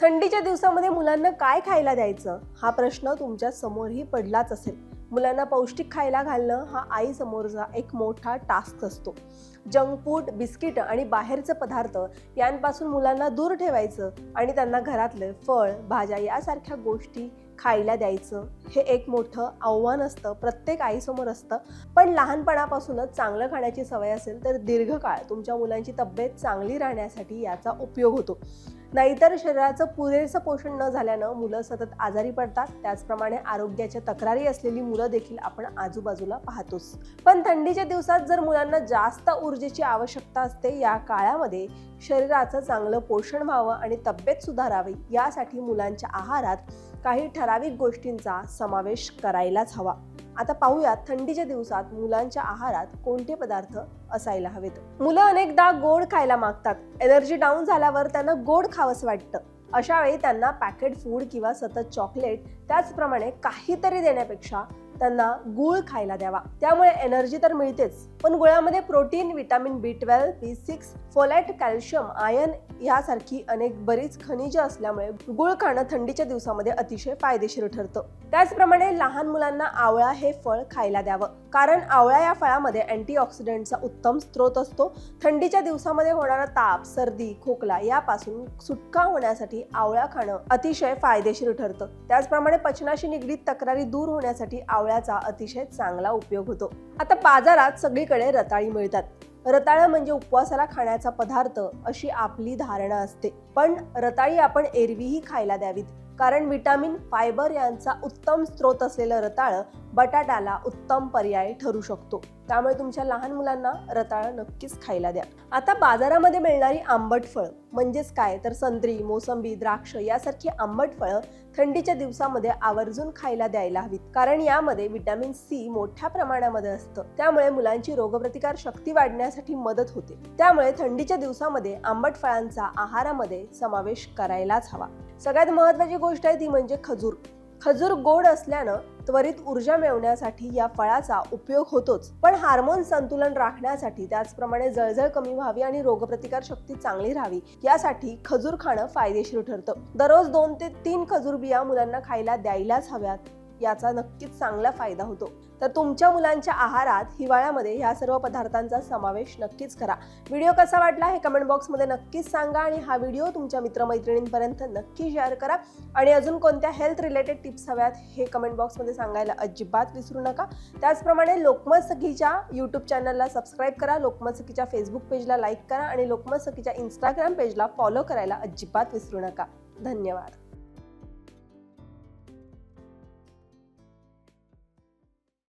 थंडीच्या दिवसामध्ये मुलांना काय खायला द्यायचं? हा प्रश्न तुमच्या समोरही पडलाच असेल. मुलांना पौष्टिक खायला घालणं हा आईसमोरचा एक मोठा टास्क असतो. जंक फूड बिस्किट आणि बाहेरचे पदार्थ यांपासून मुलांना दूर ठेवायचं आणि त्यांना घरातले फळ भाज्या यासारख्या गोष्टी खायला द्यायचं हे एक मोठं आव्हान असतं प्रत्येक आईसमोर असतं. पण लहानपणापासूनच चांगलं खाण्याची सवय असेल तर दीर्घकाळ तुमच्या मुलांची तब्येत चांगली राहण्यासाठी याचा उपयोग होतो. नाहीतर शरीराचं पुरेसं पोषण न झाल्यानं मुलं सतत आजारी पडतात. त्याचप्रमाणे आरोग्याच्या तक्रारी असलेली मुलं देखील आपण आजूबाजूला पाहतोच. पण थंडीच्या दिवसात जर मुलांना जास्त ऊर्जेची आवश्यकता असते या काळामध्ये शरीराचं चांगलं पोषण व्हावं आणि तब्येत सुधारावी यासाठी मुलांच्या आहारात काही ठराविक गोष्टींचा समावेश करायलाच हवा. आता पाहूयात थंडीच्या दिवसात मुलांच्या आहारात कोणते पदार्थ असायला हवेत? मुलं अनेकदा गोड खायला मागतात. एनर्जी डाऊन झाल्यावर त्यांना गोड खावंसं वाटतं. अशा वेळी त्यांना पॅकेट फूड किंवा सतत चॉकलेट त्याचप्रमाणे काहीतरी देण्यापेक्षा त्यांना गुळ खायला द्यावा. त्यामुळे एनर्जी तर मिळतेच. पण गुळामध्ये protein vitamin B twelve B six folate calcium iron यासारखी अनेक बरीच खनिजं असल्यामुळे गुळ खाणं थंडीच्या दिवसामध्ये अतिशय फायदेशीर ठरतं. त्याचप्रमाणे लहान मुलांना आवळा हे फळ खायला द्यावं. कारण आवळा या फळामध्ये अँटीऑक्सिडंटचा उत्तम स्रोत असतो. थंडीच्या दिवसामध्ये होणारा ताप सर्दी खोकला यापासून सुटका होण्यासाठी आवळा खाणं अतिशय फायदेशीर ठरतं. त्याचप्रमाणे पचनाशी निगडीत तक्रारी दूर होण्यासाठी आवळ्याचा अतिशय चांगला उपयोग होतो. आता बाजारात सगळीकडे रताळी मिळतात. रताळं म्हणजे उपवासाला खाण्याचा पदार्थ अशी आपली धारणा असते. पण रताळी आपण एरवीही खायला द्यावीत. कारण विटामिन फायबर यांचा उत्तम स्रोत असलेलं रताळं बटाट्याला उत्तम पर्याय ठरू शकतो. त्यामुळे तुमच्या लहान मुलांना रताळं नक्कीच खायला द्या. आता बाजारामध्ये मिळणारी आंबट फळं म्हणजेच काय? तर संत्री मोसंबी द्राक्ष यासारखी आंबट फळं थंडीच्या दिवसामध्ये आवर्जून खायला द्यायला हवीत. कारण यामध्ये विटॅमिन सी मोठ्या प्रमाणामध्ये असतं. त्यामुळे मुलांची रोगप्रतिकार शक्ती वाढण्यासाठी मदत होते. त्यामुळे थंडीच्या दिवसामध्ये आंबट फळांचा आहारामध्ये समावेश करायलाच हवा. सगळ्यात महत्वाची गोष्ट आहे ती म्हणजे खजूर. खजूर गोड असल्यानं त्वरित ऊर्जा मिळवण्यासाठी या फळाचा उपयोग होतोच. पण हार्मोन संतुलन राखण्यासाठी त्याचप्रमाणे जळजळ कमी व्हावी आणि रोगप्रतिकार शक्ती चांगली राहावी यासाठी खजूर खाणं फायदेशीर ठरतं. दररोज दोन ते तीन खजूर बिया मुलांना खायला द्यायलाच हव्यात. याचा नक्कीच चांगला फायदा होतो. तर तुमच्या मुलांच्या आहारात हिवाळ्यामध्ये ह्या सर्व पदार्थांचा समावेश नक्कीच करा. व्हिडिओ कसा वाटला हे कमेंट बॉक्समध्ये नक्कीच सांगा आणि हा व्हिडिओ तुमच्या मित्रमैत्रिणींपर्यंत नक्की शेअर करा. आणि अजून कोणत्या हेल्थ रिलेटेड टिप्स हव्यात हे कमेंट बॉक्समध्ये सांगायला अजिबात विसरू नका. त्याचप्रमाणे लोकमत सखीच्या यूट्यूब चॅनलला सबस्क्राईब करा लोकमत सखीच्या फेसबुक पेजला लाईक करा आणि लोकमत सखीच्या इंस्टाग्राम पेजला फॉलो करायला अजिबात विसरू नका. धन्यवाद.